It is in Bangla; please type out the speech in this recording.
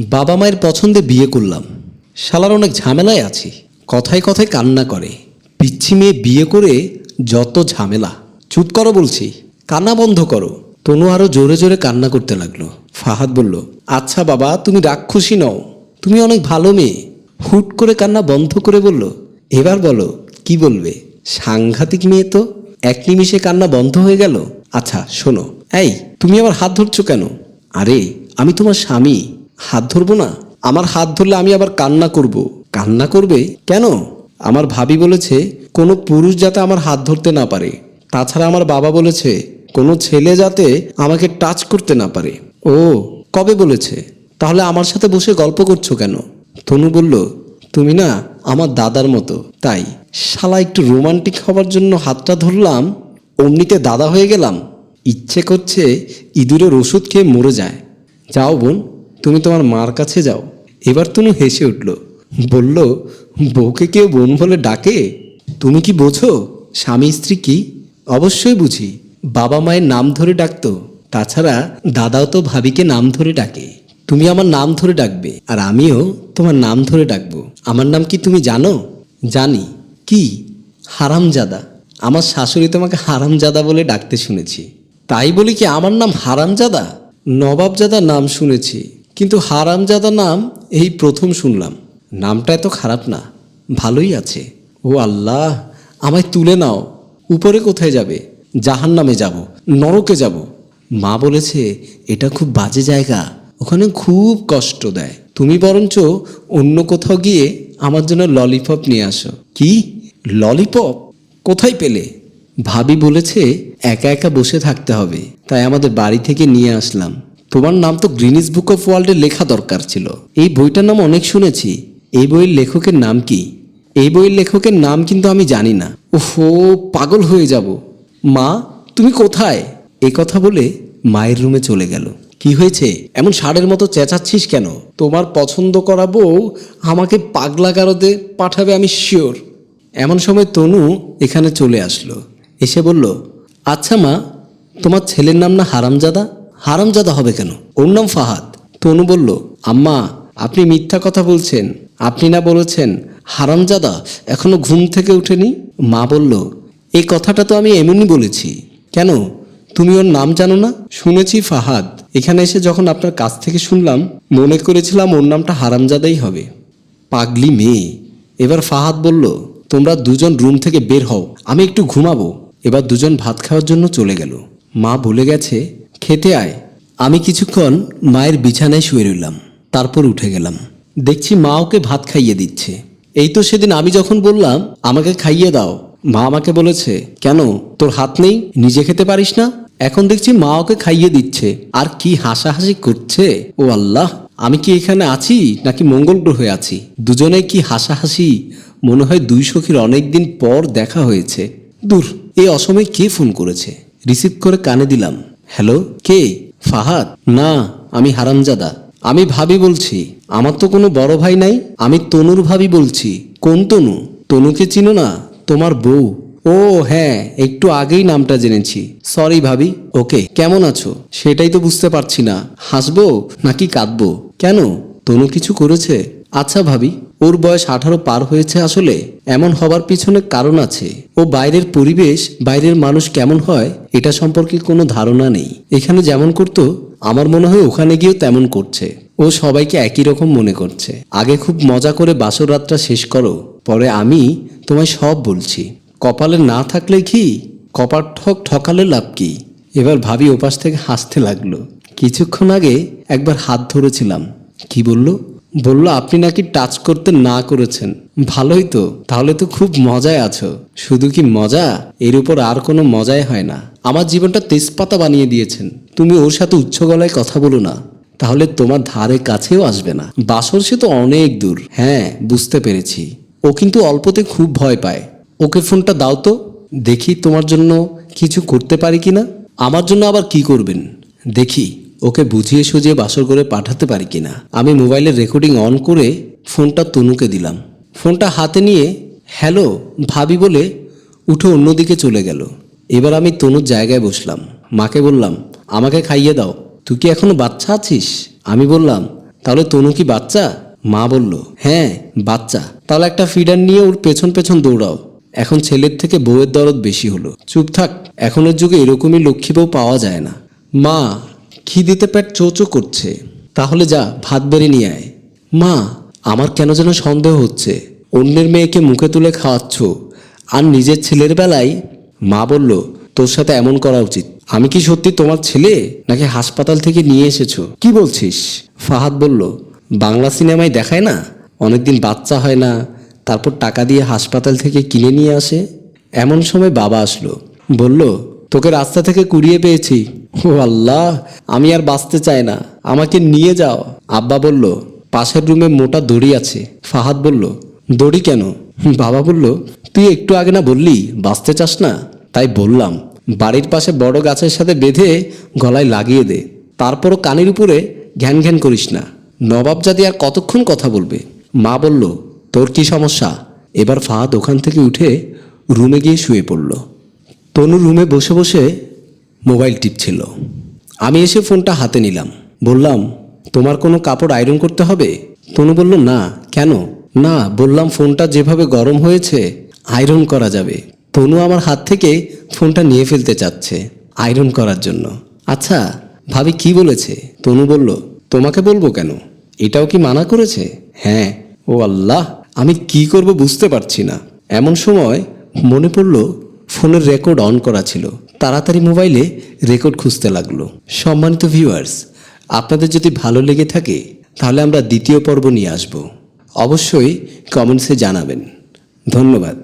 বাবা মায়ের পছন্দে বিয়ে করলাম। শালার অনেক ঝামেলায় আছি। কথায় কথায় কান্না করে। পিচ্ছি মেয়ে বিয়ে করে যত ঝামেলা। চুপ করো বলছি। কান্না বন্ধ করো। তনু আরও জোরে জোরে কান্না করতে লাগল। ফাহাদ বলল আচ্ছা বাবা, তুমি রাক্ষসী নও। তুমি অনেক ভালো মেয়ে। হুট করে কান্না বন্ধ করে বলল, এবার বলো, কি বলবে? সাংঘাতিক মেয়ে তো। এক নিমিষে কান্না বন্ধ হয়ে গেল। আচ্ছা শোনো। এই, তুমি আবার হাত ধরছো কেন? আরে, আমি তোমার স্বামী। হাত ধরবো না? আমার হাত ধরলে আমি আবার কান্না করব। কান্না করবে? কেন? আমার ভাবি বলেছে, কোনো পুরুষ যাতে আমার হাত ধরতে না পারে। তাছাড়া আমার বাবা বলেছে, কোনো ছেলে যাতে আমাকে টাচ করতে না পারে। ও, কবে বলেছে? তাহলে আমার সাথে বসে গল্প করছ কেন? তনু বলল, তুমি না আমার দাদার মতো। তাই, শালা একটু রোমান্টিক হবার জন্য হাতটা ধরলাম, অমনিতে দাদা হয়ে গেলাম। ইচ্ছে করছে ইঁদুরের ওষুধ খেয়ে মরে যায়। যাও বোন তুমি তোমার মার কাছে যাও। এবার তনু হেসে উঠল, বলল, বউকে কেউ বোন বলে ডাকে? তুমি কি বোঝো, স্বামী স্ত্রী কি? অবশ্যই বুঝি, বাবা মায়ের নাম ধরে ডাকতো। তাছাড়া দাদাও তো ভাবিকে নাম ধরে ডাকে। তুমি আমার নাম ধরে ডাকবে, আর আমিও তোমার নাম ধরে ডাকবো। আমার নাম কি তুমি জানো? জানি। কি? হারামজাদা। আমার শাশুড়ি তোমাকে হারামজাদা বলে ডাকতে শুনেছি। তাই বলি কি আমার নাম হারামজাদা? নবাবজাদা নাম শুনেছি। কিন্তু হারামজাদা নাম এই প্রথম শুনলাম। নামটা এত খারাপ না, ভালোই আছে। ও আল্লাহ, আমায় তুলে নাও। উপরে কোথায় যাবে? জাহান নামে যাব, নরকে যাব। মা বলেছে, এটা খুব বাজে জায়গা, ওখানে খুব কষ্ট দেয়। তুমি বরঞ্চ অন্য কোথাও গিয়ে আমার জন্য ললিপপ নিয়ে আসো। কি? ললিপপ? কোথায় পেলে? ভাবি বলেছে, একা একা বসে থাকতে হবে, তাই আমাদের বাড়ি থেকে নিয়ে আসলাম। তোমার নাম তো গ্রিনিস বুক অফ ওয়ার্ল্ডে লেখা দরকার ছিল। এই বইটার নাম অনেক শুনেছি। এই বইয়ের লেখকের নাম কি? এই বইয়ের লেখকের নাম কিন্তু আমি জানি না। ওহো, পাগল হয়ে যাব। মা, তুমি কোথায়? এই কথা বলে মায়ের রুমে চলে গেল। কি হয়েছে? এমন ষাঁড়ের মতো চেঁচাচ্ছিস কেন? তোমার পছন্দ করা বউ আমাকে পাগলা গারদে পাঠাবে, আমি শিওর। এমন সময় তনু এখানে চলে আসলো। এসে বলল আচ্ছা মা, তোমার ছেলের নাম না হারামজাদা? হারামজাদা হবে কেন? ওর নাম ফাহাদ। তনু বলল, আম্মা, আপনি মিথ্যা কথা বলছেন। আপনি না বলেছেন হারামজাদা এখনও ঘুম থেকে উঠেনি মা বলল, এই কথাটা তো আমি এমনই বলেছি। কেন? তুমি ওর নাম জানো না? শুনেছি ফাহাদ। এখানে এসে যখন আপনার কাছ থেকে শুনলাম, মনে করেছিলাম ওর নামটা হারামজাদাই হবে। পাগলি মেয়ে। এবার ফাহাদ বলল, তোমরা দুজন রুম থেকে বের হও। আমি একটু ঘুমাবো। এবার দুজন ভাত খাওয়ার জন্য চলে গেল। মা বলে গেছে খেতে আয়। আমি কিছুক্ষণ মায়ের বিছানায় শুয়ে রইলাম। তারপর উঠে গেলাম। দেখছি মা ওকে ভাত খাইয়ে দিচ্ছে। এই তো সেদিন আমি যখন বললাম, আমাকে খাইয়ে দাও। মা আমাকে বলেছে, কেন? তোর হাত নেই? নিজে খেতে পারিস না? এখন দেখছি মা ওকে খাইয়ে দিচ্ছে। আর কি হাসাহাসি করছে? ও আল্লাহ, আমি কি এখানে আছি নাকি মঙ্গল গ্রহে আছি? দুজনে কি হাসাহাসি? মনে হয় দুই সখীর অনেকদিন পর দেখা হয়েছে। দূর, এই অসময়ে কে ফোন করেছে? রিসিভ করে কানে দিলাম। হ্যালো, কে? ফাহাদ? না, আমি হারামজাদা। আমি ভাবি বলছি, আমার তো কোনো বড় ভাই নাই, আমি তনুর ভাবি বলছি। কোন তনু? তনুকে চিনো না? তোমার বউ। ও হ্যাঁ একটু আগেই নামটা জেনেছি। সরি ভাবি। ওকে, কেমন আছো? সেটাই তো বুঝতে পারছি না। হাসবো নাকি কাঁদবো? কেন? তনু কিছু করেছে? আচ্ছা ভাবি। ওর বয়স আঠারো পার হয়েছে আসলে, এমন হবার পিছনে কারণ আছে। ও বাইরের পরিবেশ, বাইরের মানুষ কেমন হয়, এটা সম্পর্কে কোনো ধারণা নেই। এখানে যেমন করতো, আমার মনে হয় ওখানে গিয়েও তেমন করছে। ও সবাইকে একই রকম মনে করছে। আগে খুব মজা করে বাসর রাতটা শেষ করো, পরে আমি তোমায় সব বলছি। কপালে না থাকলে কি? কপার ঠক ঠকালে লাভ কি? এবার ভাবি ওপাশ থেকে হাসতে লাগল। কিছুক্ষণ আগে একবার হাত ধরেছিলাম। কি বলল? বলল, আপনি নাকি টাচ করতে না করেছেন। ভালোই তো, তাহলে তো খুব মজায় আছো। শুধু কি মজা? এর উপর আর কোনো মজাই হয় না। আমার জীবনটা তেজপাতা বানিয়ে দিয়েছেন। তুমি ওর সাথে উচ্চ গলায় কথা বলো না। তাহলে তোমার ধারে কাছেও আসবে না। বাসর সে তো অনেক দূর। হ্যাঁ বুঝতে পেরেছি। ও কিন্তু অল্পতে খুব ভয় পায়। ওকে ফোনটা দাও তো। দেখি তোমার জন্য কিছু করতে পারি কি না আমার জন্য আবার কি করবেন? দেখি। ওকে বুঝিয়ে সুঝিয়ে বাসর করে পাঠাতে পারি কিনা? আমি মোবাইলের রেকর্ডিং অন করে ফোনটা তনুকে দিলাম। ফোনটা হাতে নিয়ে, হ্যালো, ভাবি বলে উঠে অন্যদিকে চলে গেল। এবার আমি তনুর জায়গায় বসলাম। মাকে বললাম, আমাকে খাইয়ে দাও। তুই কি এখনও বাচ্চা আছিস? আমি বললাম, তাহলে তনু কি বাচ্চা? মা বলল হ্যাঁ বাচ্চা। তাহলে একটা ফিডার নিয়ে ওর পেছন পেছন দৌড়াও। এখন ছেলের থেকে বউয়ের দরদ বেশি হলো। চুপ থাক, এখনের যুগে এরকমই লক্ষ্মী বউ পাওয়া যায় না। মা খিদিতে পেট চোচো করছে। তাহলে যা, ভাত বেড়ে নিয়ে আয়। মা, আমার কেন যেন সন্দেহ হচ্ছে। অন্যের মেয়েকে মুখে তুলে খাওয়াচ্ছ। আর নিজের ছেলের বেলায়? মা বলল, তোর সাথে এমন করা উচিত। আমি কি সত্যি তোমার ছেলে? নাকি হাসপাতাল থেকে নিয়ে এসেছ? কি বলছিস? ফাহাদ বলল, বাংলা সিনেমায় দেখায় না? অনেকদিন বাচ্চা হয় না। তারপর টাকা দিয়ে হাসপাতাল থেকে কিনে নিয়ে আসে? এমন সময় বাবা আসলো। বলল তোকে রাস্তা থেকে কুড়িয়ে পেয়েছি। ও আল্লাহ, আমি আর বাঁচতে চাই না। আমাকে নিয়ে যাও। আব্বা বলল, পাশের রুমে মোটা দড়ি আছে। ফাহাদ বলল, দড়ি কেন? বাবা বলল, তুই একটু আগে না বললি, বাঁচতে চাস না? তাই বললাম, বাড়ির পাশে বড় গাছের সাথে বেঁধে গলায় লাগিয়ে দে। তারপরও কানের উপরে ঘ্যান ঘ্যান করিস না। নবাব জাতি আর কতক্ষণ কথা বলবে? মা বলল, তোর কি সমস্যা? এবার ফাহাদ ওখান থেকে উঠে রুমে গিয়ে শুয়ে পড়ল। তনু রুমে বসে বসে মোবাইল টিপছিল। আমি এসে ফোনটা হাতে নিলাম। বললাম, তোমার কোনো কাপড় আয়রন করতে হবে? তনু বলল, না। কেন? না, বললাম, ফোনটা যেভাবে গরম হয়েছে, আয়রন করা যাবে। তনু আমার হাত থেকে ফোনটা নিয়ে ফেলতে চাচ্ছে, আয়রন করার জন্য। আচ্ছা ভাবি কি বলেছে? তনু বলল, তোমাকে বলব কেন? এটাও কি মানা করেছে? হ্যাঁ। ও আল্লাহ, আমি কি করব বুঝতে পারছি না। এমন সময় মনে পড়ল ফোনের রেকর্ড অন করা ছিল। তাড়াতাড়ি মোবাইলে রেকর্ড খুঁজতে লাগল। সম্মানিত ভিউয়ার্স, আপনাদের যদি ভালো লেগে থাকে, তাহলে আমরা দ্বিতীয় পর্ব নিয়ে আসব। অবশ্যই কমেন্টসে জানাবেন। ধন্যবাদ।